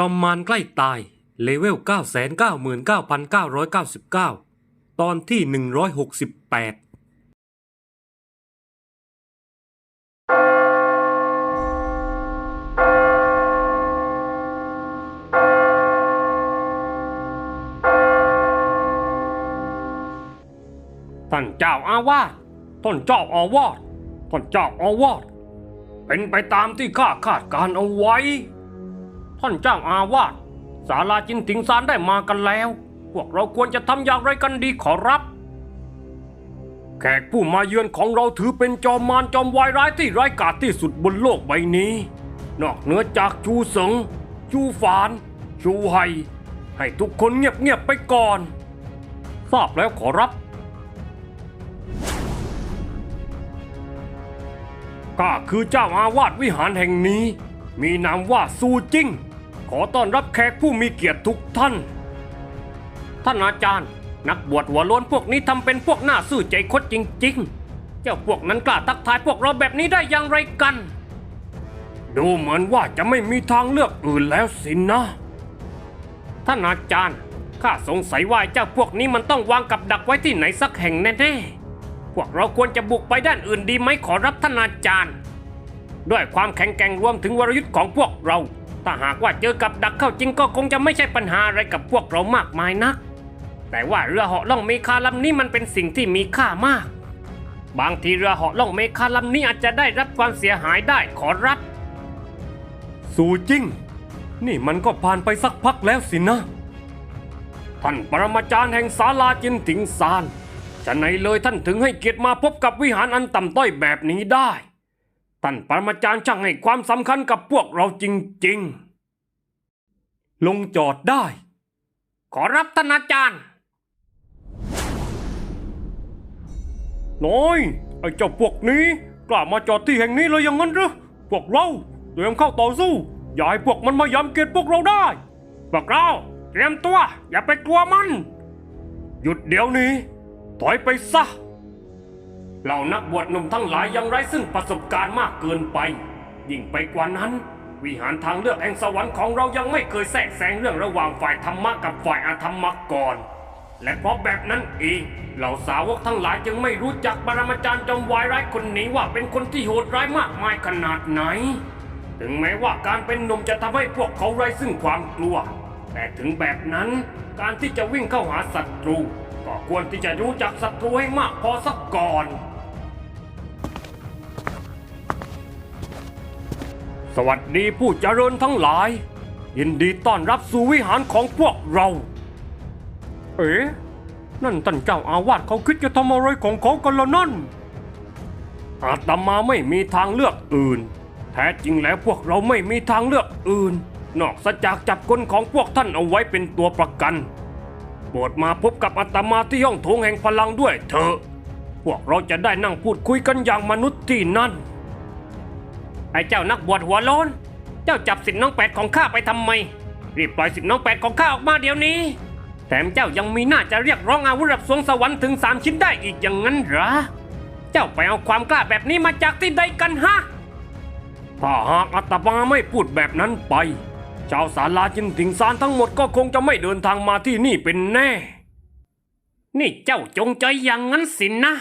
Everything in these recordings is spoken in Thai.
จอมมารใกล้ตาย เลเวล 999,999 ตอนที่ 168ท่านเจ้าอาวาสท่านเจ้าอาวาสท่านเจ้าอาวาสเป็นไปตามที่ข้าคาดการเอาไว้ ท่านเจ้าอาวาสศาลาจินติงซานได้มากันแล้ว พวกเราควรจะทำอย่างไรกันดีขอรับ แขกผู้มาเยือนของเราถือเป็นจอมมารจอมวายร้ายที่ร้ายกาจที่สุดบนโลกใบนี้ นอกเหนือจากชูเสิงชูฝาน ชูไฮให้ทุกคนเงียบๆไปก่อน ทราบแล้วขอรับข้าคือเจ้าอาวาสวิหารแห่งนี้ มีนามว่าซูจิ้ง ขอต้อนรับแขกผู้มีเกียรติทุกท่าน ท่านอาจารย์ นักบวชหัวโล้นพวกนี้ทำเป็นพวกหน้าซื่อใจคดจริง ๆ เจ้าพวกนั้นกล้าทักทายพวกเราแบบนี้ได้อย่างไรกัน ดูเหมือนว่าจะไม่มีทางเลือกอื่นแล้วสินะ ท่านอาจารย์ข้าสงสัยว่าเจ้าพวกนี้มันต้องวางกับดักไว้ที่ไหนสักแห่งแน่ๆ พวกเราควรจะบุกไปด้านอื่นดีไหมขอรับท่านอาจารย์ ด้วยความแข็งแกร่งรวมถึงวรยุทธ์ของพวกเรา ถ้าหากว่าเจอกับดักเข้าจริงก็คงจะไม่ใช่ปัญหาอะไรกับพวกเรามากมายนัก แต่ว่าเรือเหาะล่องเมคาลำนี้มันเป็นสิ่งที่มีค่ามาก บางทีเรือเหาะล่องเมคาลำนี้อาจจะได้รับความเสียหายได้ขอรับสูจริง นี่มันก็ผ่านไปสักพักแล้วสินะ ท่านปรมาจารย์แห่งศาลาจินติงซานจะไหนเลยท่านถึงให้เกียรติมาพบกับวิหารอันต่ำต้อยแบบนี้ได้ ท่านปรมาจารย์ช่างให้ความสำคัญกับพวกเราจริงๆ ลงจอดได้ ขอรับท่านอาจารย์ น้อย ไอ้เจ้าพวกนี้ กล้ามาจอดที่แห่งนี้เลยอย่างนั้นหรือพวกเราเตรียมเข้าต่อสู้ อย่าให้พวกมันมายำเกียพวกเราได้พวกเราเตรียมตัว อย่าไปกลัวมัน หยุดเดี๋ยวนี้ ถอยไปซะ เหล่านักบวชหนุ่มทั้งหลายยังไร้ซึ่งประสบการณ์มากเกินไป ยิ่งไปกว่านั้น วิหารทางเลือกแห่งสวรรค์ของเรายังไม่เคยแทรกแซงเรื่องระหว่างฝ่ายธรรมะกับฝ่ายอาธรรมะก่อน และเพราะแบบนั้นเองเหล่าสาวกทั้งหลายจึงไม่รู้จักปรมาจารย์จอมวายร้ายคนนี้ว่าเป็นคนที่โหดร้ายมากมายขนาดไหน ถึงแม้ว่าการเป็นหนุ่มจะทำให้พวกเขาไร้ซึ่งความกลัว แต่ถึงแบบนั้นการที่จะวิ่งเข้าหาศัตรู ก็ควรที่จะรู้จักศัตรูให้มากพอสักก่อน สวัสดีผู้เจริญทั้งหลาย ยินดีต้อนรับสู่วิหารของพวกเรา เอ๋นั่นท่านเจ้าอาวาสเขาคิดจะทำอะไรของเขากันละนั่น อาตมาไม่มีทางเลือกอื่น แท้จริงแล้วพวกเราไม่มีทางเลือกอื่น นอกจากจับคนของพวกท่านเอาไว้เป็นตัวประกันโปรดมาพบกับอาตมาที่ห้องโถงแห่งพลังด้วยเถอะ พวกเราจะได้นั่งพูดคุยกันอย่างมนุษย์ที่นั่น ไอ้เจ้านักบวชหัวโลน เจ้าจับสิทธิ์น้องแปดของข้าไปทำไม รีบปล่อยสิทธิ์น้องแปดของข้าออกมาเดี๋ยวนี้ แถมเจ้ายังมีหน้าจะเรียกร้องอาวุธรับสวงสวรรค์ถึงสามชิ้นได้อีกอย่างนั้นเหรอ เจ้าไปเอาความกล้าแบบนี้มาจากที่ใดกันฮะ ถ้าหากอาตมาไม่พูดแบบนั้นไป ชาวศาลาจินติงซานทั้งหมดก็คงจะไม่เดินทางมาที่นี่เป็นแน่ นี่เจ้าจงใจอย่างนั้นสินนะ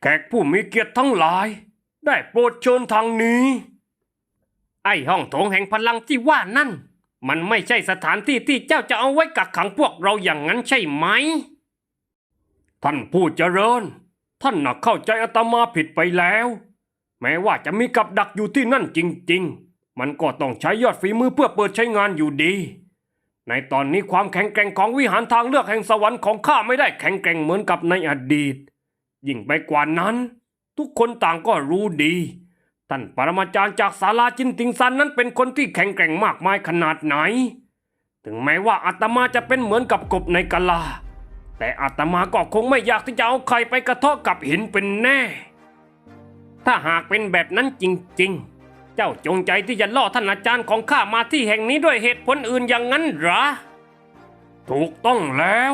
แขกผู้มีเกียรติทั้งหลาย ได้โปรดเชิญทางนี้ ไอ้ห้องโถงแห่งพลังที่ว่านั่น มันไม่ใช่สถานที่ที่เจ้าจะเอาไว้กักขังพวกเราอย่างนั้นใช่ไหม ท่านผู้เจริญ ท่านน่ะเข้าใจอาตมาผิดไปแล้ว แม้ว่าจะมีกับดักอยู่ที่นั่นจริง ๆ มันก็ต้องใช้ยอดฝีมือเพื่อเปิดใช้งานอยู่ดี ในตอนนี้ความแข็งแกร่งของวิหารทางเลือกแห่งสวรรค์ของข้าไม่ได้แข็งแกร่งเหมือนกับในอดีต ยิ่งไปกว่านั้น ทุกคนต่างก็รู้ดี ท่านปรมาจารย์จากศาลาจินติงซันนั้นเป็นคนที่แข็งแกร่งมากมายขนาดไหน ถึงแม้ว่าอาตมาจะเป็นเหมือนกับกบในกะลา แต่อาตมาก็คงไม่อยากที่จะเอาใครไปกระทาะกับหินเป็นแน่ ถ้าหากเป็นแบบนั้นจริง ๆ เจ้าจงใจที่จะล่อท่านอาจารย์ของข้ามาที่แห่งนี้ด้วยเหตุผลอื่นอย่างนั้นหรอ ถูกต้องแล้ว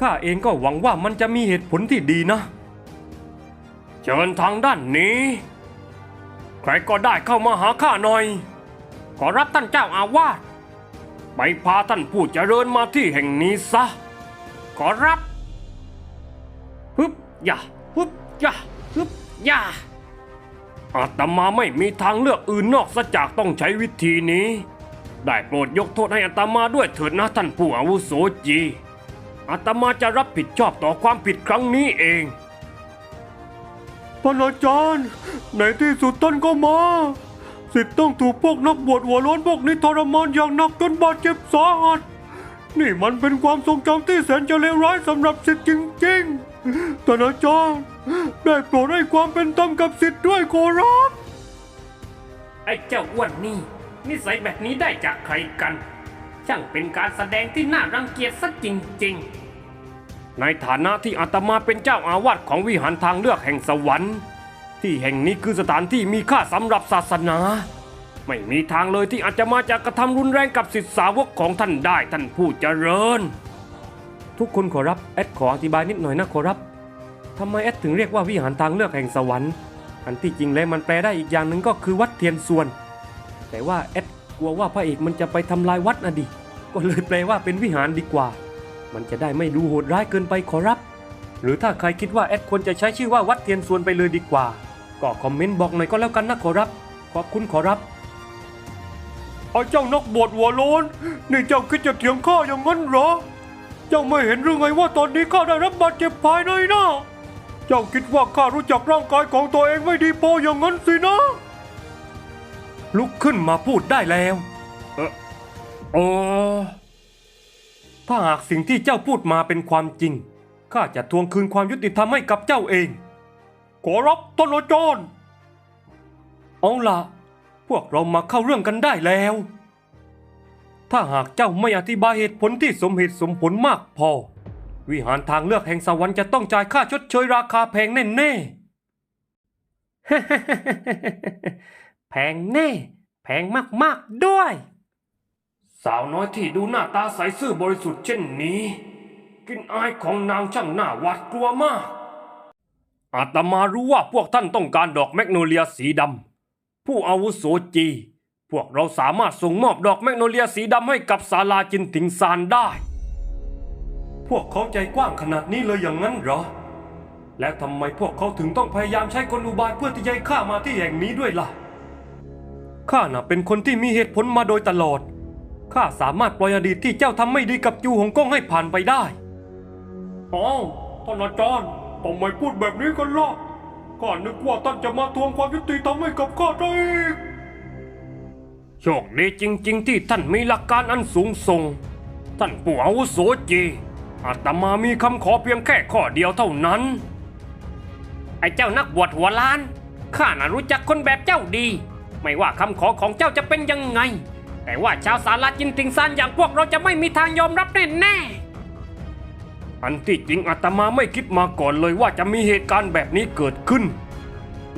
ข้าเองก็หวังว่ามันจะมีเหตุผลที่ดีนะ เชิญทางด้านนี้ ใครก็ได้เข้ามาหาข้าหน่อย ขอรับท่านเจ้าอาวาสไปพาท่านผู้เจริญมาที่แห่งนี้ซะ ขอรับฮึบย่าฮึบย่าฮึบย่าอาตมาไม่มีทางเลือกอื่นนอกจากต้องใช้วิธีนี้ ได้โปรดยกโทษให้อาตมาด้วยเถิดนะท่านผู้อาวุโสจีอาตมาจะรับผิดชอบต่อความผิดครั้งนี้เอง ท่านอาจารย์ในที่สุดท่านก็มา สิทธิ์ต้องถูกพวกนักบวชหัวล้นพวกนี้ทรมานอย่างหนักจนบาดเจ็บสาหัส นี่มันเป็นความทรงจำที่แสนจะเลวร้ายสำหรับสิทธิ์จริงๆท่านอาจารย์ได้โปรดให้ความเป็นธรรมกับสิทธิ์ด้วยขอรับไอ้เจ้าอ้วนนี่ นิสัยแบบนี้ได้จากใครกัน ช่างเป็นการแสดงที่น่ารังเกียจซะจริงๆ ในฐานะที่อาตมาเป็นเจ้าอาวาสของวิหารทางเลือกแห่งสวรรค์ ที่แห่งนี้คือสถานที่มีค่าสำหรับศาสนา ไม่มีทางเลยที่อาจจะมาจากกระทำรุนแรงกับศิษย์สาวกของท่านได้ท่านผู้เจริญ ทุกคนขอรับแอดขออธิบายนิดหน่อยนะขอรับทำไมแอดถึงเรียกว่าวิหารทางเลือกแห่งสวรรค์อันที่จริงแล้วมันแปลได้อีกอย่างหนึ่งก็คือวัดเทียนส่วน แต่ว่าแอดกลัวว่าพระเอกมันจะไปทำลายวัดนะดิก็เลยแปลว่าเป็นวิหารดีกว่า มันจะได้ไม่ดูโหดร้ายเกินไปขอรับ หรือถ้าใครคิดว่าแอดควรจะใช้ชื่อว่าวัดเทียนส่วนไปเลยดีกว่า ก็คอมเมนต์บอกหน่อยก็แล้วกันนะขอรับ ขอบคุณขอรับเอาเจ้านักบวชหัวโลนนี่เจ้าคิดจะเถียงข้าอย่างนั้นเหรอ เจ้าไม่เห็นหรือไงว่าตอนนี้ข้าได้รับบาดเจ็บภายในนะเจ้าคิดว่าข้ารู้จักร่างกายของตัวเองไม่ดีพออย่างนั้นสินะ ลุกขึ้นมาพูดได้แล้ว เออโอ้ ถ้าหากสิ่งที่เจ้าพูดมาเป็นความจริง ข้าจะทวงคืนความยุติธรรมให้กับเจ้าเอง ขอรับท่านอาจารย์เอาละพวกเรามาเข้าเรื่องกันได้แล้ว ถ้าหากเจ้าไม่อธิบายเหตุผลที่สมเหตุสมผลมากพอ วิหารทางเลือกแห่งสวรรค์จะต้องจ่ายค่าชดเชยราคาแพงแน่ๆแพงแน่ แพงมากๆด้วย สาวน้อยที่ดูหน้าตาใสซื่อบริสุทธิ์เช่นนี้ กินอายของนางช่างหน้าหวาดกลัวมาก อาตมารู้ว่าพวกท่านต้องการดอกแมกโนเลียสีดำผู้อาวุโสจี พวกเราสามารถส่งมอบดอกแมกโนเลียสีดำให้กับศาลาจินติงซานได้ พวกเขาใจกว้างขนาดนี้เลยอย่างนั้นเหรอ และทำไมพวกเขาถึงต้องพยายามใช้กลอุบายเพื่อที่จะให้ข้ามาที่แห่งนี้ด้วยล่ะข้าน่ะเป็นคนที่มีเหตุผลมาโดยตลอด ข้าสามารถปล่อยอดีตที่เจ้าทำไม่ดีกับจูหงก้งให้ผ่านไปได้อ้าวท่านอาจารย์ทำไมพูดแบบนี้กันล่ะข้านึกว่าท่านจะมาทวงความยุติธรรมให้กับข้าได้อีกโชคดีจริง ๆ ที่ท่านมีหลักการอันสูงส่ง ท่านปู่อาวุโสจีอาตมามีคำขอเพียงแค่ข้อเดียวเท่านั้น ไอ้เจ้านักบวชหัวล้าน ข้าน่ะรู้จักคนแบบเจ้าดี ไม่ว่าคำขอของเจ้าจะเป็นยังไง แต่ว่าชาวสาราจินติงซานอย่างพวกเราจะไม่มีทางยอมรับแน่แน่อันที่จริงอาตมาไม่คิดมาก่อนเลยว่าจะมีเหตุการณ์แบบนี้เกิดขึ้น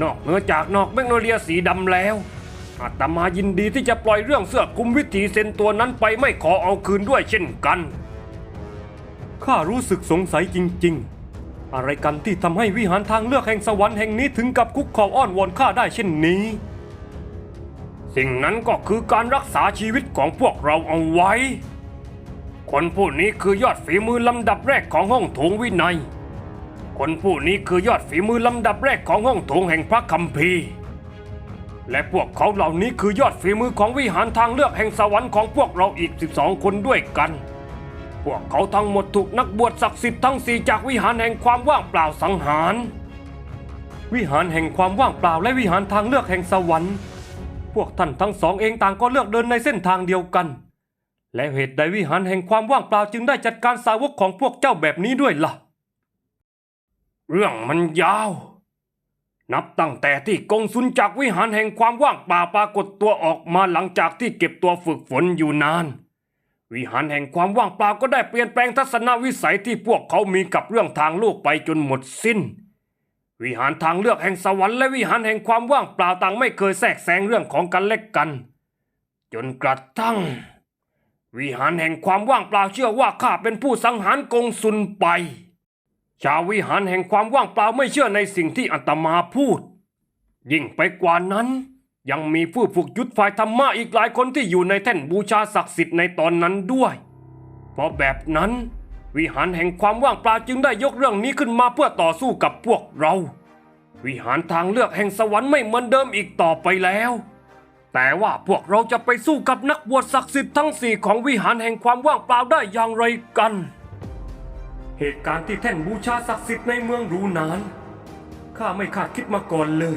นอกเหนือจากนอกแมกโนเลียสีดำแล้วอาตมายินดีที่จะปล่อยเรื่องเสื้อคลุมวิถีเซนตัวนั้นไปไม่ขอเอาคืนด้วยเช่นกัน ข้ารู้สึกสงสัยจริง ๆ อะไรกันที่ทำให้วิหารทางเลือกแห่งสวรรค์แห่งนี้ถึงกับคุกเข่าอ้อนวอนข้าได้เช่นนี้ สิ่งนั้นก็คือการรักษาชีวิตของพวกเราเอาไว้ คนผู้นี้คือยอดฝีมือลำดับแรกของห้องโถงวินัย คนผู้นี้คือยอดฝีมือลำดับแรกของห้องโถงแห่งพระคัมภีร์ และพวกเขาเหล่านี้คือยอดฝีมือของวิหารทางเลือกแห่งสวรรค์ของพวกเราอีก 12 คนด้วยกัน พวกเขาทั้งหมดถูกนักบวชศักดิ์สิทธิ์ทั้งสี่จากวิหารแห่งความว่างเปล่าสังหาร วิหารแห่งความว่างเปล่าและวิหารทางเลือกแห่งสวรรค์ พวกท่านทั้งสองเองต่างก็เลือกเดินในเส้นทางเดียวกัน และเหตุใดวิหารแห่งความว่างเปล่าจึงได้จัดการสาวกของพวกเจ้าแบบนี้ด้วยล่ะ เรื่องมันยาว นับตั้งแต่ที่กงสุนจากวิหารแห่งความว่างเปล่าปรากฏตัวออกมาหลังจากที่เก็บตัวฝึกฝนอยู่นาน วิหารแห่งความว่างเปล่าก็ได้เปลี่ยนแปลงทัศนวิสัยที่พวกเขามีกับเรื่องทางโลกไปจนหมดสิ้น วิหารทางเลือกแห่งสวรรค์และวิหารแห่งความว่างเปล่าต่างไม่เคยแทรกแซงเรื่องของกันและกัน จนกระทั่ง วิหารแห่งความว่างเปล่าเชื่อว่าข้าเป็นผู้สังหารกงสุนไป ชาววิหารแห่งความว่างเปล่าไม่เชื่อในสิ่งที่อาตมาพูด ยิ่งไปกว่านั้น ยังมีผู้ฝึกยุทธฝ่ายธรรมะอีกหลายคนที่อยู่ในแท่นบูชาศักดิ์สิทธิ์ในตอนนั้นด้วย เพราะแบบนั้น วิหารแห่งความว่างเปล่าจึงได้ยกเรื่องนี้ขึ้นมาเพื่อต่อสู้กับพวกเรา วิหารทางเลือกแห่งสวรรค์ไม่เหมือนเดิมอีกต่อไปแล้ว แต่ว่าพวกเราจะไปสู้กับนักบวชศักดิ์สิทธิ์ทั้งสี่ของวิหารแห่งความว่างเปล่าได้อย่างไรกัน เหตุการณ์ที่แท่นบูชาศักดิ์สิทธิ์ในเมืองรูนานข้าไม่คาดคิดมาก่อนเลย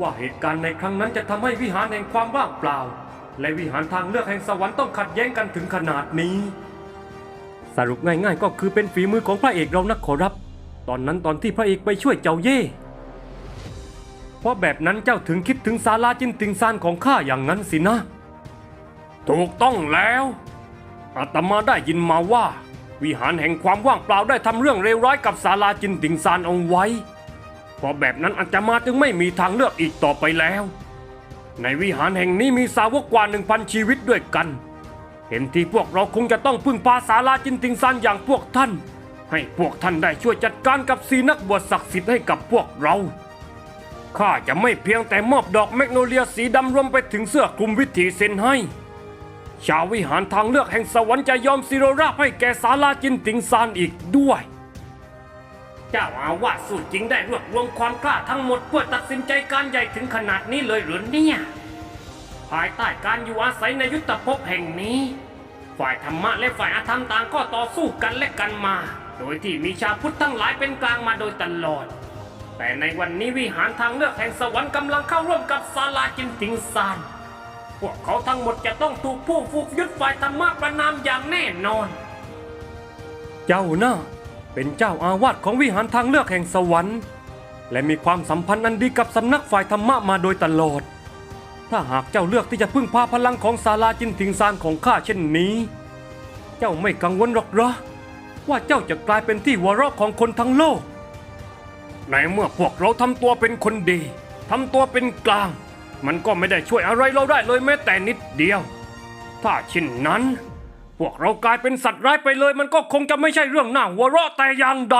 ว่าเหตุการณ์ในครั้งนั้นจะทำให้วิหารแห่งความว่างเปล่า และวิหารทางเลือกแห่งสวรรค์ต้องขัดแย้งกันถึงขนาดนี้ สรุปง่ายๆ ก็คือเป็นฝีมือของพระเอกเรานักขอรับ ตอนนั้นตอนที่พระเอกไปช่วยเจ้าเย่เพราะแบบนั้นเจ้าถึงคิดถึงศาลาจินติงซานของข้าอย่างนั้นสินะ ถูกต้องแล้วอาตมาได้ยินมาว่า วิหารแห่งความว่างเปล่าได้ทำเรื่องเลวร้ายกับศาลาจินติงซานเอาไว้เพราะแบบนั้นอาตมาจึงไม่มีทางเลือกอีกต่อไปแล้ว ในวิหารแห่งนี้มีสาวกกว่าหนึ่งพันชีวิตด้วยกัน เห็นที่พวกเราคงจะต้องพึ่งพาศาลาจินติงซานอย่างพวกท่าน ให้พวกท่านได้ช่วยจัดการกับสีนักบวชศักดิ์สิทธิ์ให้กับพวกเรา ข้าจะไม่เพียงแต่มอบดอกแมกโนเลียสีดำรวมไปถึงเสื้อคลุมวิถีเซนให้ ชาววิหารทางเลือกแห่งสวรรค์จะยอมสิโรราบให้แก่ศาลาจินติงซานอีกด้วยเจ้าอาวาสสูตรจริงได้รวบรวมความกล้าทั้งหมดเพื่อตัดสินใจการใหญ่ถึงขนาดนี้เลยหรือเนี่ย ภายใต้การอยู่อาศัยในยุทธภพแห่งนี้ ฝ่ายธรรมะและฝ่ายอาธรรมต่างก็ต่อสู้กันและกันมา โดยที่มีชาวพุทธทั้งหลายเป็นกลางมาโดยตลอด แต่ในวันนี้วิหารทางเลือกแห่งสวรรค์กำลังเข้าร่วมกับศาลาจินติงซานพวกเขาทั้งหมดจะต้องถูกผู้ฝึกยุดฝ่ายธรรมะประนามอย่างแน่นอน เจ้าน่ะเป็นเจ้าอาวาสของวิหารทางเลือกแห่งสวรรค์ และมีความสัมพันธ์อันดีกับสำนักฝ่ายธรรมะมาโดยตลอด ถ้าหากเจ้าเลือกที่จะพึ่งพาพลังของศาลาจินติงซานของข้าเช่นนี้ เจ้าไม่กังวลหรอกเหรอว่าเจ้าจะกลายเป็นที่หัวเราะของคนทั้งโลก ในเมื่อพวกเราทำตัวเป็นคนดีทำตัวเป็นกลาง มันก็ไม่ได้ช่วยอะไรเราได้เลยแม้แต่นิดเดียว ถ้าเช่นนั้น พวกเรากลายเป็นสัตว์ร้ายไปเลยมันก็คงจะไม่ใช่เรื่องน่าหัวเราะแต่อย่างใด